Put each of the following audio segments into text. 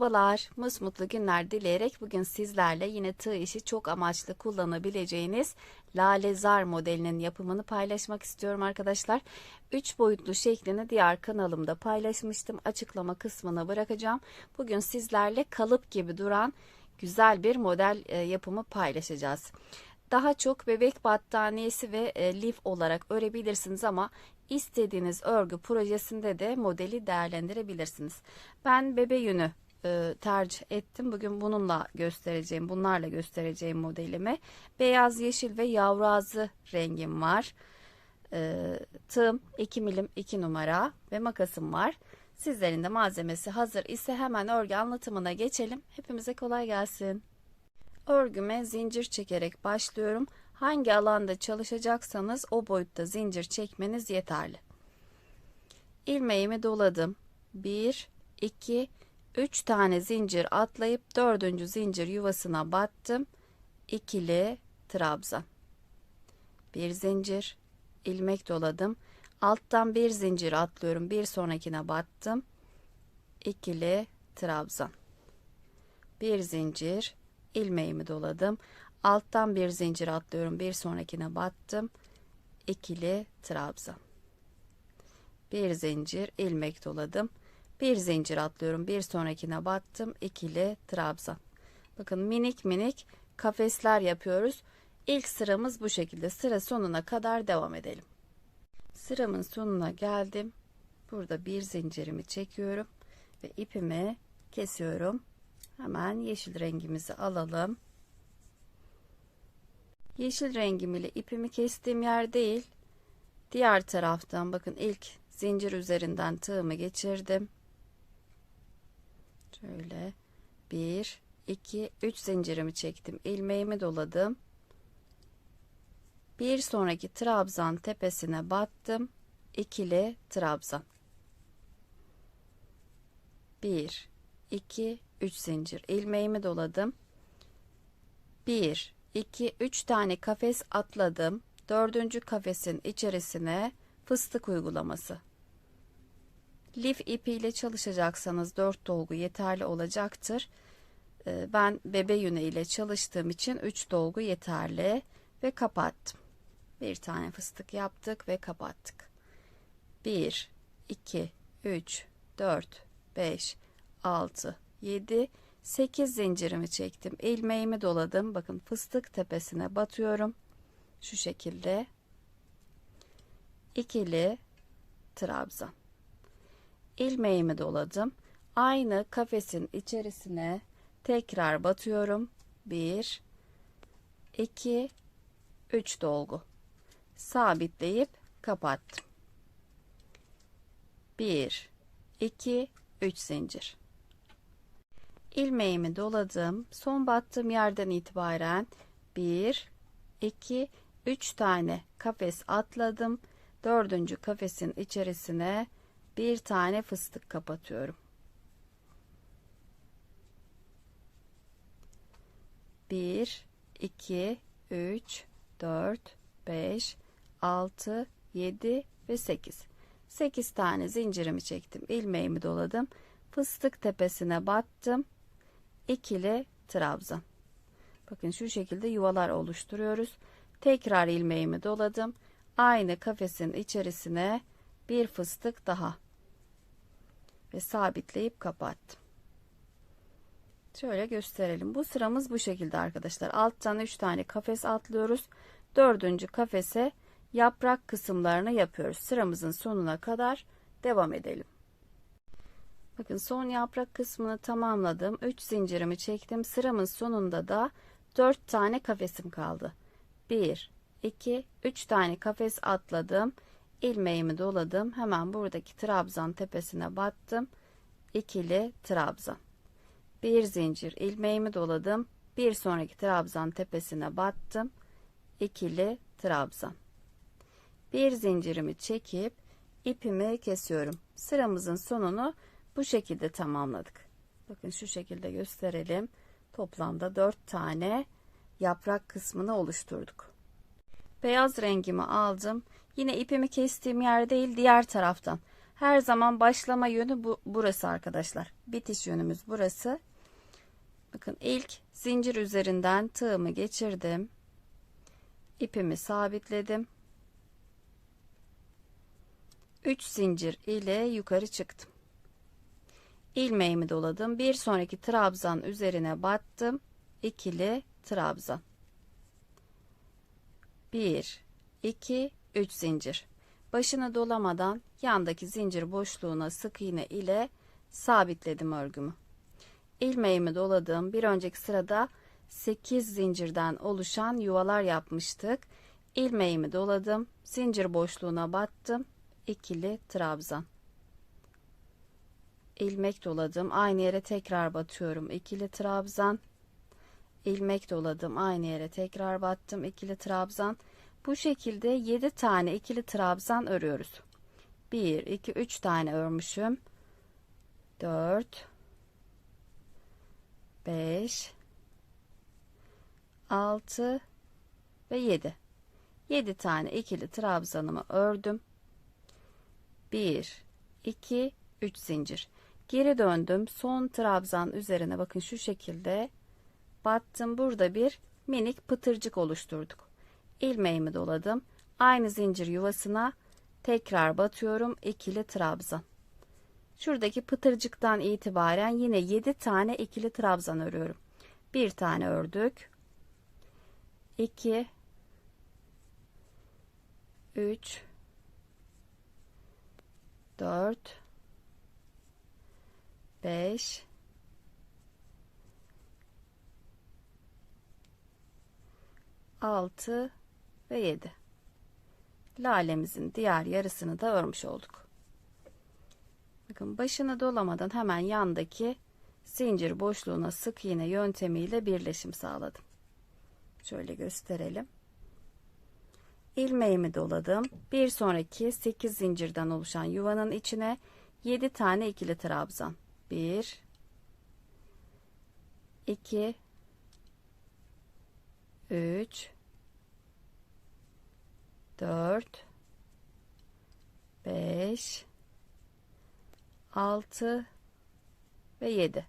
Merhabalar, mutlu günler dileyerek bugün sizlerle yine tığ işi çok amaçlı kullanabileceğiniz lale zar modelinin yapımını paylaşmak istiyorum arkadaşlar. 3 boyutlu şeklini diğer kanalımda paylaşmıştım. Açıklama kısmına bırakacağım. Bugün sizlerle kalıp gibi duran güzel bir model e, yapımı paylaşacağız. Daha çok bebek battaniyesi ve e, lif olarak örebilirsiniz ama istediğiniz örgü projesinde de modeli değerlendirebilirsiniz. Ben bebe yünü e, tercih ettim. Bugün bununla göstereceğim, bunlarla göstereceğim modelimi. Beyaz, yeşil ve yavru ağzı rengim var. E, tığım 2 milim 2 numara ve makasım var. Sizlerin de malzemesi hazır ise hemen örgü anlatımına geçelim. Hepimize kolay gelsin. Örgüme zincir çekerek başlıyorum. Hangi alanda çalışacaksanız o boyutta zincir çekmeniz yeterli. İlmeğimi doladım. 1, 2, 3 tane zincir atlayıp dördüncü zincir yuvasına battım. İkili trabzan. Bir zincir, ilmek doladım. Alttan bir zincir atlıyorum. Bir sonrakine battım. İkili trabzan. Bir zincir, ilmeğimi doladım. Alttan bir zincir atlıyorum. Bir sonrakine battım. İkili trabzan. Bir zincir ilmek doladım. Bir zincir atlıyorum. Bir sonrakine battım. İkili trabzan. Bakın minik minik kafesler yapıyoruz. İlk sıramız bu şekilde. Sıra sonuna kadar devam edelim. Sıramın sonuna geldim. Burada bir zincirimi çekiyorum ve ipimi kesiyorum. Hemen yeşil rengimizi alalım. Yeşil rengim ile ipimi kestiğim yer değil. Diğer taraftan bakın ilk zincir üzerinden tığımı geçirdim. Şöyle 1 2 3 zincirimi çektim. ilmeğimi doladım. Bir sonraki trabzan tepesine battım. ikili trabzan. 1 2 3 zincir ilmeğimi doladım. 1 2 3 tane kafes atladım. Dördüncü kafesin içerisine fıstık uygulaması. Lif ipiyle çalışacaksanız 4 dolgu yeterli olacaktır. Ee, ben bebe yünü ile çalıştığım için 3 dolgu yeterli ve kapattım. Bir tane fıstık yaptık ve kapattık. 1 2 3 4 5 6 7 8 zincirimi çektim. ilmeğimi doladım. Bakın fıstık tepesine batıyorum. Şu şekilde. ikili trabzan. İlmeğimi doladım. Aynı kafesin içerisine tekrar batıyorum. 1 2 3 dolgu. Sabitleyip kapattım. 1 2 3 zincir ilmeğimi doladım. Son battığım yerden itibaren 1, 2, 3 tane kafes atladım. Dördüncü kafesin içerisine bir tane fıstık kapatıyorum. Bir, iki, üç, dört, beş, altı, yedi ve sekiz. Sekiz tane zincirimi çektim. ilmeğimi doladım. Fıstık tepesine battım ikili trabzan. Bakın şu şekilde yuvalar oluşturuyoruz. Tekrar ilmeğimi doladım. Aynı kafesin içerisine bir fıstık daha ve sabitleyip kapattım. Şöyle gösterelim. Bu sıramız bu şekilde arkadaşlar. Alttan 3 tane kafes atlıyoruz. Dördüncü kafese yaprak kısımlarını yapıyoruz. Sıramızın sonuna kadar devam edelim. Bakın son yaprak kısmını tamamladım. 3 zincirimi çektim. Sıramın sonunda da 4 tane kafesim kaldı. 1, 2, 3 tane kafes atladım. İlmeğimi doladım. Hemen buradaki trabzan tepesine battım. İkili trabzan. Bir zincir ilmeğimi doladım. Bir sonraki trabzan tepesine battım. İkili trabzan. Bir zincirimi çekip ipimi kesiyorum. Sıramızın sonunu bu şekilde tamamladık. Bakın şu şekilde gösterelim. Toplamda 4 tane yaprak kısmını oluşturduk. Beyaz rengimi aldım. Yine ipimi kestiğim yer değil diğer taraftan. Her zaman başlama yönü bu, burası arkadaşlar. Bitiş yönümüz burası. Bakın ilk zincir üzerinden tığımı geçirdim. İpimi sabitledim. 3 zincir ile yukarı çıktım. İlmeğimi doladım. Bir sonraki trabzan üzerine battım. İkili trabzan. 1 2 3 zincir. Başını dolamadan yandaki zincir boşluğuna sık iğne ile sabitledim örgümü. İlmeğimi doladım. Bir önceki sırada 8 zincirden oluşan yuvalar yapmıştık. İlmeğimi doladım. Zincir boşluğuna battım. İkili trabzan. İlmek doladım. Aynı yere tekrar batıyorum. İkili trabzan. İlmek doladım. Aynı yere tekrar battım. İkili trabzan. Bu şekilde 7 tane ikili trabzan örüyoruz. 1 2 3 tane örmüşüm. 4 5 6 ve 7. 7 tane ikili trabzanımı ördüm. 1 2 3 zincir. Geri döndüm. Son trabzan üzerine bakın şu şekilde battım. Burada bir minik pıtırcık oluşturduk. İlmeğimi doladım. Aynı zincir yuvasına tekrar batıyorum. ikili trabzan. Şuradaki pıtırcıktan itibaren yine 7 tane ikili trabzan örüyorum. Bir tane ördük. 2 3 4 5 6 ve 7 lalemizin diğer yarısını da örmüş olduk. Bakın başını dolamadan hemen yandaki zincir boşluğuna sık iğne yöntemiyle birleşim sağladım. Şöyle gösterelim. İlmeğimi doladım. Bir sonraki 8 zincirden oluşan yuvanın içine 7 tane ikili trabzan. 1 2 3 4 5 6 ve 7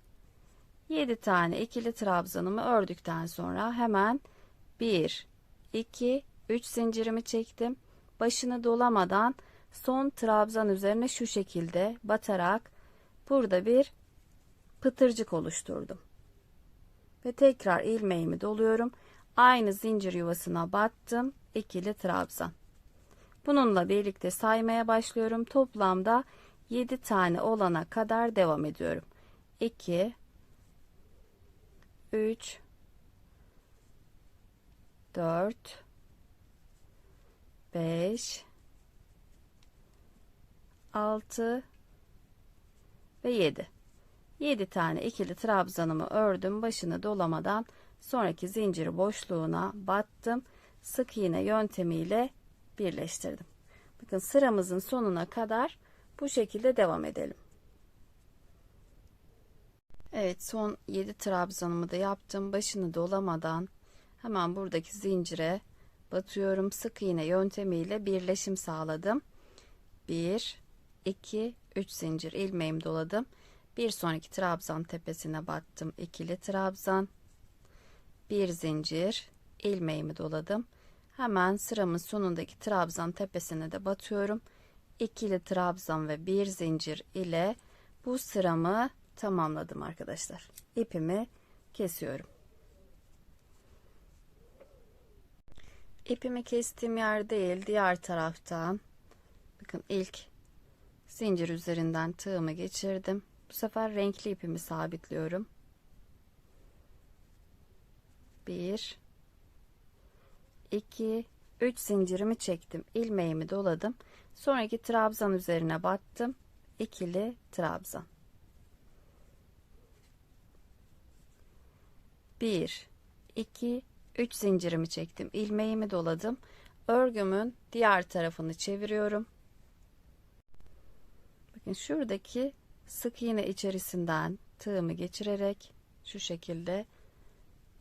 7 tane ikili trabzanımı ördükten sonra hemen 1 2 3 zincirimi çektim. Başını dolamadan son trabzan üzerine şu şekilde batarak burada bir pıtırcık oluşturdum. Ve tekrar ilmeğimi doluyorum. Aynı zincir yuvasına battım. İkili trabzan bununla birlikte saymaya başlıyorum. Toplamda 7 tane olana kadar devam ediyorum. 2 3 4 5 6 ve 7 7 tane ikili trabzanımı ördüm. Başını dolamadan sonraki zincir boşluğuna battım. Sık iğne yöntemiyle birleştirdim bakın sıramızın sonuna kadar bu şekilde devam edelim. Evet son 7 trabzanımı da yaptım. Başını dolamadan hemen buradaki zincire batıyorum. Sık iğne yöntemiyle birleşim sağladım. 1 2 3 zincir ilmeğimi doladım. Bir sonraki trabzan tepesine battım. ikili trabzan. Bir zincir ilmeğimi doladım. Hemen sıramın sonundaki trabzan tepesine de batıyorum ikili trabzan ve bir zincir ile bu sıramı tamamladım arkadaşlar. İpimi kesiyorum. İpimi kestiğim yer değil diğer taraftan bakın ilk zincir üzerinden tığımı geçirdim. Bu sefer renkli ipimi sabitliyorum. 1 2 3 zincirimi çektim. ilmeğimi doladım. Sonraki trabzan üzerine battım. ikili trabzan. 1 2 3 zincirimi çektim. ilmeğimi doladım. Örgümün diğer tarafını çeviriyorum. Bakın şuradaki sık iğne içerisinden tığımı geçirerek şu şekilde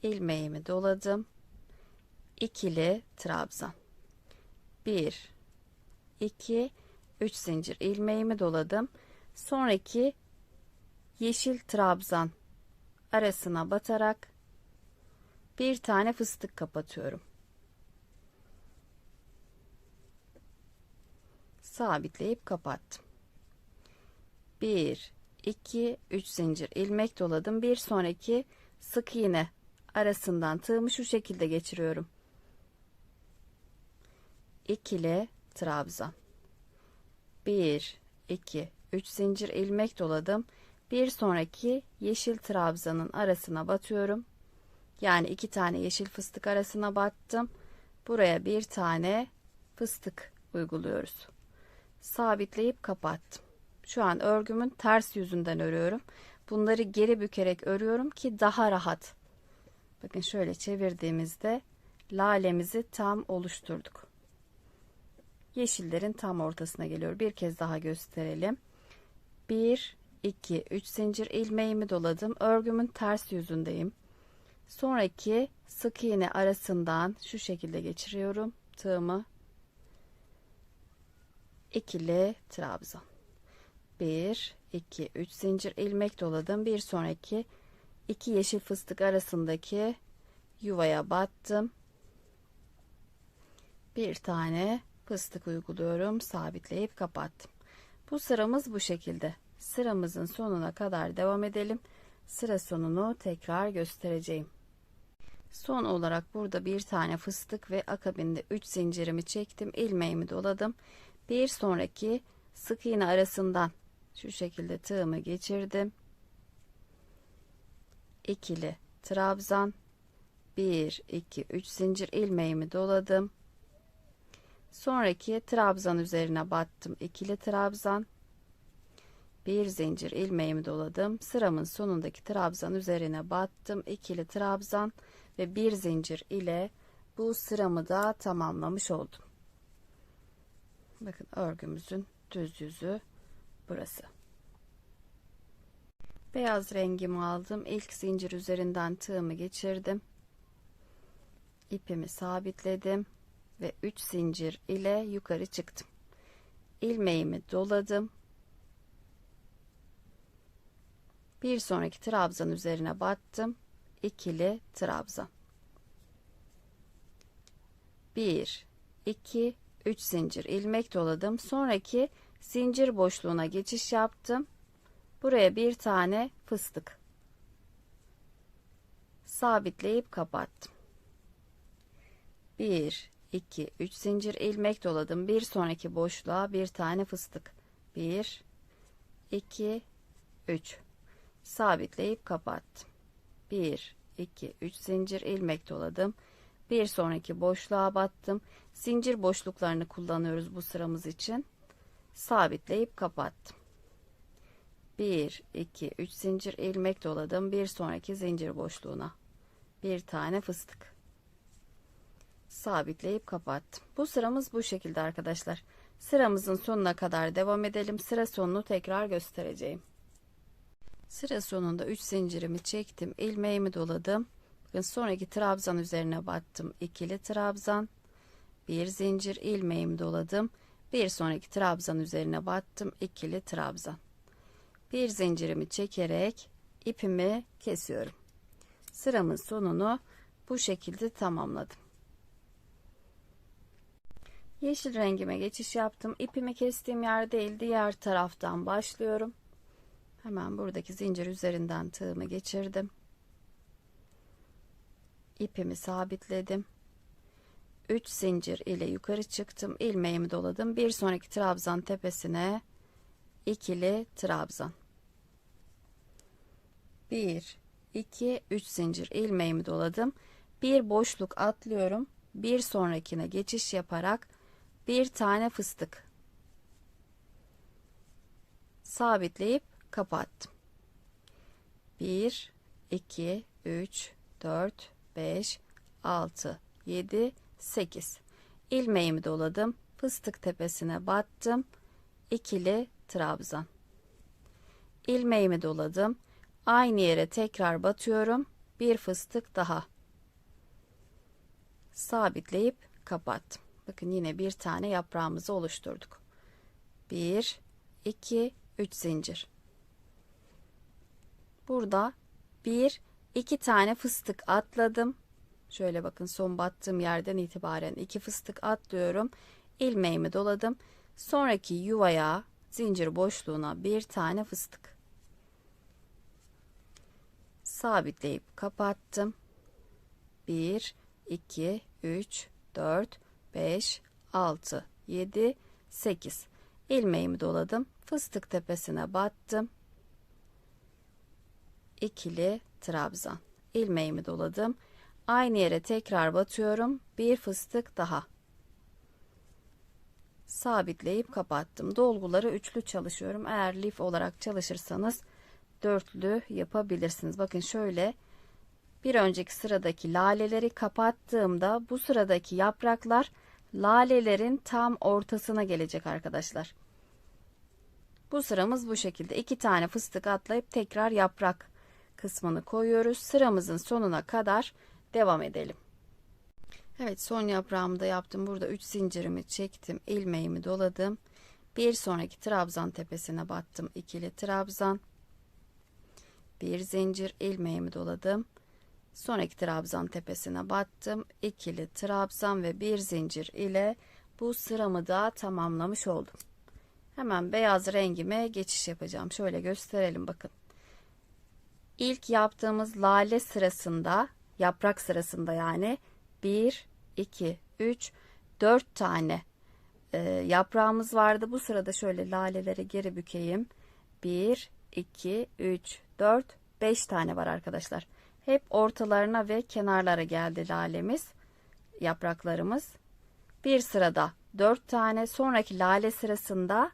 ilmeğimi doladım. İkili trabzan. 1 2 3 zincir ilmeğimi doladım. Sonraki yeşil trabzan arasına batarak bir tane fıstık kapatıyorum. Sabitleyip kapattım. 1 2 3 zincir ilmek doladım. Bir sonraki sık iğne arasından tığımı şu şekilde geçiriyorum. İkili trabzan. 1 2 3 zincir ilmek doladım. Bir sonraki yeşil trabzanın arasına batıyorum. Yani iki tane yeşil fıstık arasına battım. Buraya bir tane fıstık uyguluyoruz. Sabitleyip kapattım. Şu an örgümün ters yüzünden örüyorum. Bunları geri bükerek örüyorum ki daha rahat. Bakın şöyle çevirdiğimizde lalemizi tam oluşturduk. Yeşillerin tam ortasına geliyor. Bir kez daha gösterelim. 1 2 3 zincir ilmeğimi doladım. Örgümün ters yüzündeyim. Sonraki sık iğne arasından şu şekilde geçiriyorum tığımı. ikili trabzan. 1 2 3 zincir ilmek doladım. Bir sonraki iki yeşil fıstık arasındaki yuvaya battım. Bir tane fıstık uyguluyorum. Sabitleyip kapattım. Bu sıramız bu şekilde. Sıramızın sonuna kadar devam edelim. Sıra sonunu tekrar göstereceğim. Son olarak burada bir tane fıstık ve akabinde 3 zincirimi çektim. ilmeğimi doladım. Bir sonraki sık iğne arasından şu şekilde tığımı geçirdim. İkili trabzan 1 2 3 zincir ilmeğimi doladım. Sonraki trabzan üzerine battım. ikili trabzan bir zincir ilmeğimi doladım. Sıramın sonundaki trabzan üzerine battım. ikili trabzan ve bir zincir ile bu sıramı da tamamlamış oldum. Bakın örgümüzün düz yüzü burası. Beyaz rengimi aldım. İlk zincir üzerinden tığımı geçirdim. İpimi sabitledim ve 3 zincir ile yukarı çıktım. ilmeğimi doladım. Bir sonraki trabzan üzerine battım. ikili trabzan. 1 2 3 zincir ilmek doladım. Sonraki zincir boşluğuna geçiş yaptım. Buraya bir tane fıstık sabitleyip kapattım. 1 2 3 zincir ilmek doladım. Bir sonraki boşluğa bir tane fıstık. 1 2 3 sabitleyip kapattım. 1 2 3 zincir ilmek doladım. Bir sonraki boşluğa battım. Zincir boşluklarını kullanıyoruz bu sıramız için. Sabitleyip kapattım. 1 2 3 zincir ilmek doladım. Bir sonraki zincir boşluğuna bir tane fıstık sabitleyip kapattım. Bu sıramız bu şekilde arkadaşlar. Sıramızın sonuna kadar devam edelim. Sıra sonunu tekrar göstereceğim. Sıra sonunda 3 zincirimi çektim. ilmeğimi doladım. Bakın sonraki trabzan üzerine battım. ikili trabzan. Bir zincir ilmeğimi doladım. Bir sonraki trabzan üzerine battım. ikili trabzan. Bir zincirimi çekerek ipimi kesiyorum. Sıramın sonunu bu şekilde tamamladım. Yeşil rengime geçiş yaptım. İpimi kestiğim yer değil diğer taraftan başlıyorum. Hemen buradaki zincir üzerinden tığımı geçirdim. İpimi sabitledim. 3 zincir ile yukarı çıktım. ilmeğimi doladım. Bir sonraki trabzan tepesine ikili trabzan. 1 2 3 zincir ilmeğimi doladım. Bir boşluk atlıyorum. Bir sonrakine geçiş yaparak bir tane fıstık sabitleyip kapattım. 1 2 3 4 5 6 7 8 ilmeğimi doladım. Fıstık tepesine battım. ikili trabzan. ilmeğimi doladım. Aynı yere tekrar batıyorum. Bir fıstık daha. Sabitleyip kapattım. Bakın yine bir tane yaprağımızı oluşturduk. 1 2 3 zincir. Burada 1 2 tane fıstık atladım. Şöyle bakın son battığım yerden itibaren 2 fıstık atlıyorum. ilmeğimi doladım. Sonraki yuvaya zincir boşluğuna bir tane fıstık. Sabitleyip kapattım. 1 2 3 4 5 6 7 8 ilmeğimi doladım. Fıstık tepesine battım. İkili trabzan. ilmeğimi doladım. Aynı yere tekrar batıyorum. Bir fıstık daha. Sabitleyip kapattım. Dolguları üçlü çalışıyorum. Eğer lif olarak çalışırsanız dörtlü yapabilirsiniz. Bakın şöyle bir önceki sıradaki laleleri kapattığımda bu sıradaki yapraklar lalelerin tam ortasına gelecek arkadaşlar. Bu sıramız bu şekilde. iki tane fıstık atlayıp tekrar yaprak kısmını koyuyoruz. Sıramızın sonuna kadar devam edelim. Evet son yaprağımı da yaptım. Burada 3 zincirimi çektim. ilmeğimi doladım. Bir sonraki trabzan tepesine battım. ikili trabzan. Bir zincir ilmeğimi doladım. Sonraki trabzan tepesine battım. ikili trabzan ve bir zincir ile bu sıramı da tamamlamış oldum. Hemen beyaz rengime geçiş yapacağım. Şöyle gösterelim bakın. İlk yaptığımız lale sırasında, yaprak sırasında yani 1, 2, 3, 4 tane e, yaprağımız vardı. Bu sırada şöyle laleleri geri bükeyim. 1, 2, 3, 4, 5 tane var arkadaşlar. Hep ortalarına ve kenarlara geldi lalemiz, yapraklarımız. Bir sırada 4 tane, sonraki lale sırasında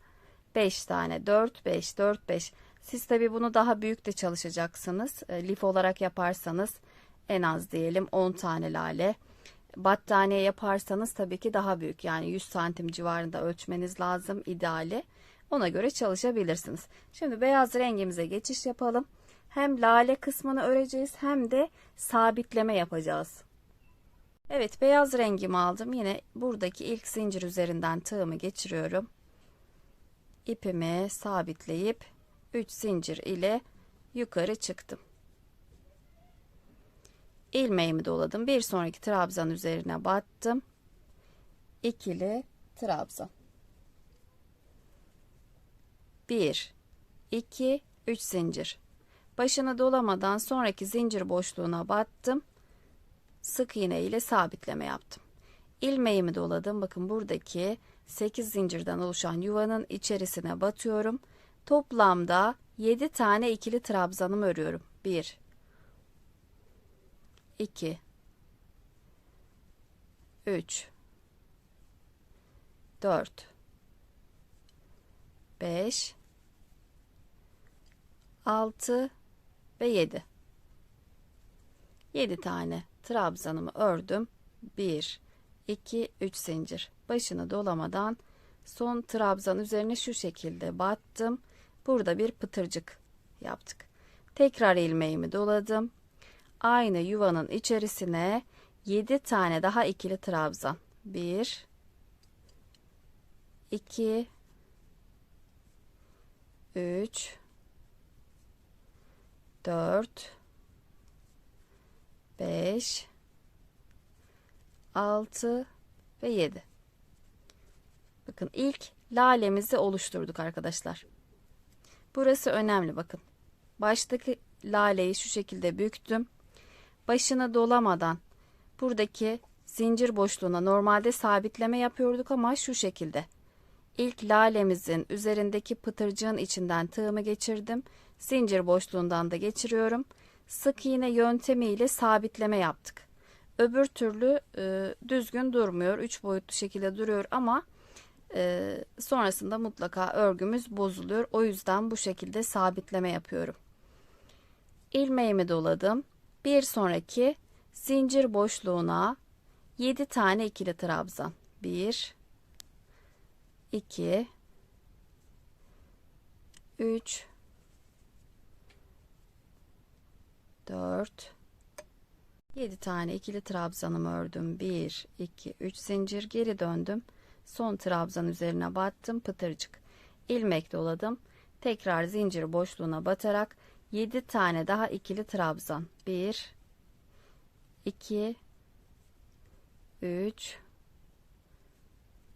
5 tane. 4, 5, 4, 5. Siz tabi bunu daha büyük de çalışacaksınız. E, lif olarak yaparsanız en az diyelim 10 tane lale. Battaniye yaparsanız tabii ki daha büyük yani 100 santim civarında ölçmeniz lazım ideali. Ona göre çalışabilirsiniz. Şimdi beyaz rengimize geçiş yapalım. Hem lale kısmını öreceğiz hem de sabitleme yapacağız. Evet beyaz rengimi aldım. Yine buradaki ilk zincir üzerinden tığımı geçiriyorum. İpimi sabitleyip 3 zincir ile yukarı çıktım. ilmeğimi doladım. Bir sonraki trabzan üzerine battım. İkili trabzan. 1 2 3 zincir. Başını dolamadan sonraki zincir boşluğuna battım. Sık iğne ile sabitleme yaptım. ilmeğimi doladım. Bakın buradaki 8 zincirden oluşan yuvanın içerisine batıyorum. Toplamda 7 tane ikili trabzanımı örüyorum. 1 2 3 4 5 6 ve 7 7 tane trabzanımı ördüm. 1 2 3 zincir. Başını dolamadan son trabzan üzerine şu şekilde battım. Burada bir pıtırcık yaptık. Tekrar ilmeğimi doladım. Aynı yuvanın içerisine 7 tane daha ikili trabzan. 1 2 3 4 5 6 ve 7 bakın ilk lalemizi oluşturduk arkadaşlar. Burası önemli bakın. Baştaki laleyi şu şekilde büktüm. Başını dolamadan buradaki zincir boşluğuna normalde sabitleme yapıyorduk ama şu şekilde ilk lalemizin üzerindeki pıtırcığın içinden tığımı geçirdim zincir boşluğundan da geçiriyorum. Sık iğne yöntemiyle sabitleme yaptık. Öbür türlü e, düzgün durmuyor. Üç boyutlu şekilde duruyor ama e, sonrasında mutlaka örgümüz bozuluyor. O yüzden bu şekilde sabitleme yapıyorum. İlmeğimi doladım. Bir sonraki zincir boşluğuna 7 tane ikili trabzan. 1 2 3 4 7 tane ikili trabzanımı ördüm. 1 2 3 zincir. Geri döndüm. Son trabzan üzerine battım. Pıtırcık. İlmek doladım. Tekrar zincir boşluğuna batarak 7 tane daha ikili trabzan. 1 2 3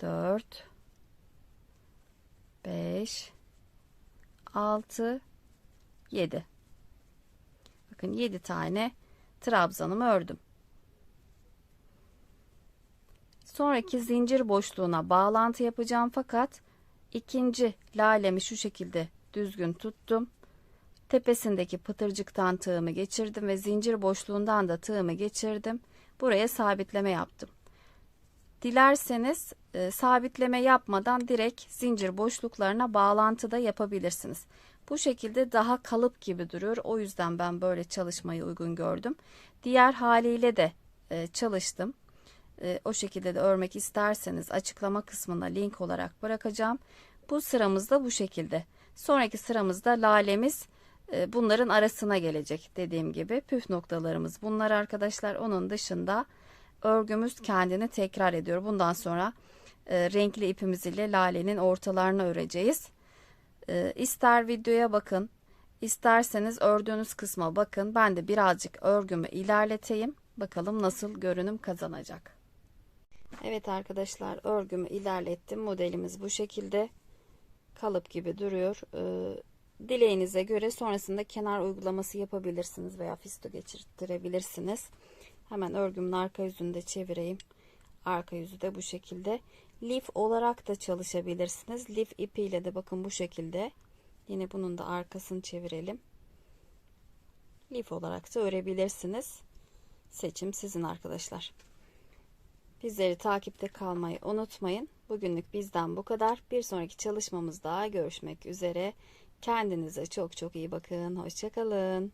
4 5 6 7 Bakın 7 tane trabzanımı ördüm. Sonraki zincir boşluğuna bağlantı yapacağım fakat ikinci lalemi şu şekilde düzgün tuttum. Tepesindeki pıtırcıktan tığımı geçirdim ve zincir boşluğundan da tığımı geçirdim. Buraya sabitleme yaptım. Dilerseniz e, sabitleme yapmadan direkt zincir boşluklarına bağlantı da yapabilirsiniz. Bu şekilde daha kalıp gibi duruyor. O yüzden ben böyle çalışmayı uygun gördüm. Diğer haliyle de e, çalıştım. E, o şekilde de örmek isterseniz açıklama kısmına link olarak bırakacağım. Bu sıramız da bu şekilde. Sonraki sıramızda lalemiz e, bunların arasına gelecek dediğim gibi püf noktalarımız bunlar arkadaşlar. Onun dışında örgümüz kendini tekrar ediyor. Bundan sonra e, renkli ipimiz ile lalenin ortalarını öreceğiz. E, ister videoya bakın, isterseniz ördüğünüz kısma bakın. Ben de birazcık örgümü ilerleteyim. Bakalım nasıl görünüm kazanacak. Evet arkadaşlar örgümü ilerlettim. Modelimiz bu şekilde kalıp gibi duruyor. Ee, dileğinize göre sonrasında kenar uygulaması yapabilirsiniz veya fisto geçirtirebilirsiniz. Hemen örgümün arka yüzünü de çevireyim. Arka yüzü de bu şekilde. Lif olarak da çalışabilirsiniz. Lif ipiyle de bakın bu şekilde. Yine bunun da arkasını çevirelim. Lif olarak da örebilirsiniz. Seçim sizin arkadaşlar. Bizleri takipte kalmayı unutmayın. Bugünlük bizden bu kadar. Bir sonraki çalışmamızda görüşmek üzere. Kendinize çok çok iyi bakın. Hoşçakalın.